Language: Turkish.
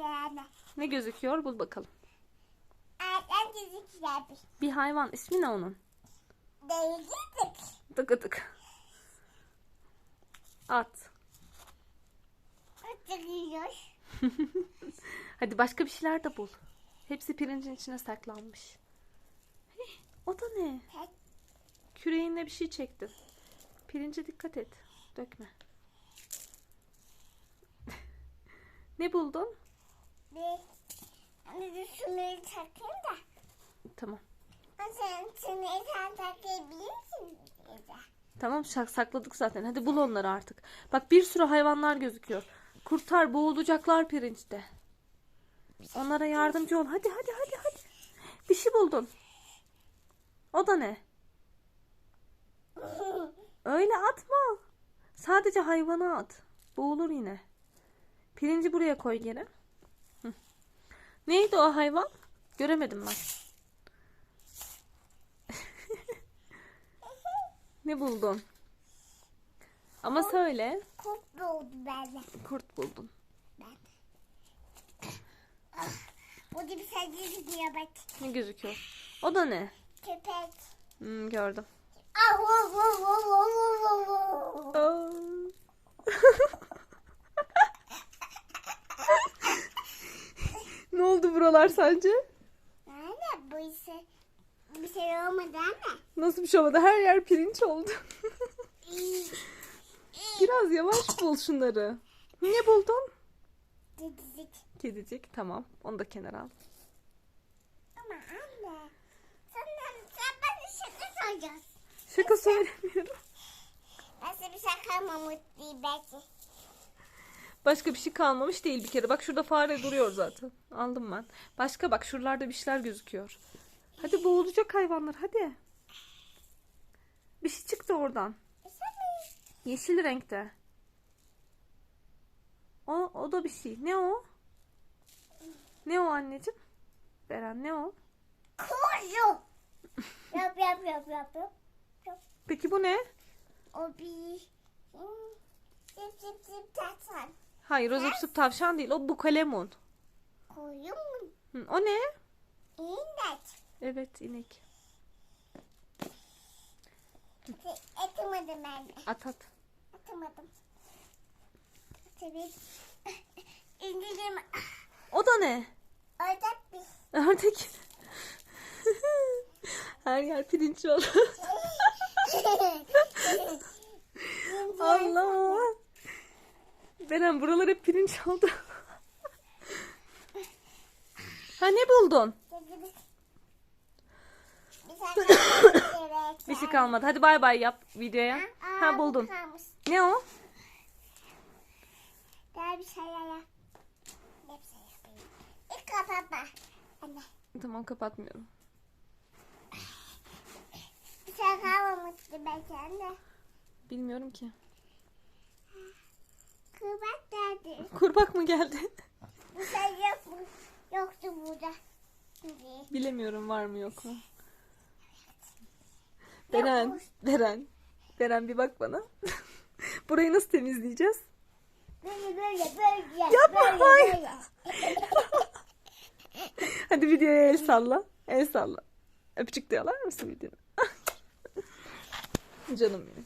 gözüküyor. Ne gözüküyor? Bul bakalım. Ayaklar gözüküyor. Bir hayvan. İsmi ne onun? Değildik. Tıkı tık. At. Oturuyor. Hadi başka bir şeyler de bul. Hepsi pirincin içine saklanmış. Hih, o da ne? Küreğinle bir şey çektin. Pirince dikkat et. Dökme. ne buldun? Bir hani de şunu takayım da. Tamam. Sen şunu sen takabilir misin? Tamam şak sakladık zaten. Hadi bul onları artık. Bak bir sürü hayvanlar gözüküyor. Kurtlar boğulacaklar pirinçte. Onlara yardımcı ol. Hadi hadi hadi hadi. Bir şey buldun. O da ne? Öyle atma. Sadece hayvana at. Boğulur yine. Pirinci buraya koy geri. Neydi o hayvan? Göremedim ben. ne buldun? Ama söyle. Kurt oldu bende. Kurt buldun. Bu da bir şey gözüküyor bak. Ne gözüküyor? O da ne? Köpek. Hmm, gördüm. Ah, vu, vu, vu, vu, vu, vu, buralar sence? Anne bu işe bir şey olmadı anne. Nasıl bir şey olmadı? Her yer pirinç oldu. Biraz yavaş bul şunları. Ne buldun? Dedik. Kedicik. Tamam. Onu da kenara al. Ama anne. Sen, sen bana şaka soracaksın. Şaka söylemiyorum. Ben size bir şaka mamutlu belki. Başka bir şey kalmamış değil bir kere. Bak şurada fare duruyor zaten. Aldım ben. Başka bak şuralarda bir şeyler gözüküyor. Hadi boğulacak hayvanlar hadi. Bir şey çıktı oradan. Yeşil renkte. O, o da bir şey. Ne o? Ne o anneciğim? Beren ne o? Kuzu. yap yap yap yap yap. Peki bu ne? O bir... Hmm, Zip zip zip tatsan. Hayır o zıp zıp tavşan değil. O bu kalemun. Koyun mu? Hı, o ne? İndet. Evet inek. Atamadım ben. At at. Atamadım. Tabii. İndirdim. O da ne? Orada bir... Ördek. Her yer pirinç oldu. Allah. Beren buralar hep pirinç oldu. ha ne buldun? Bir şey kalmadı. Hadi bay bay yap videoya. Ha buldun. Kalmış. Ne o? Daha bir şey yap. Ne bir şey yapayım. İlk kapatma. Anne. Tamam kapatmıyorum. Bir şey kalmamıştı belki anne. Bilmiyorum ki. Kıvat nerede? Kurbak mı geldi? Şey yok mu? Yoktu burada. Bilemiyorum var mı yok mu. Beren, Beren. Beren bir bak bana. Burayı nasıl temizleyeceğiz? Böyle böyle böyle. Yapma, böyle, hayır. böyle. Hadi videoya el salla. El salla. Öpücük diyorlar mısın videoda? Canım benim.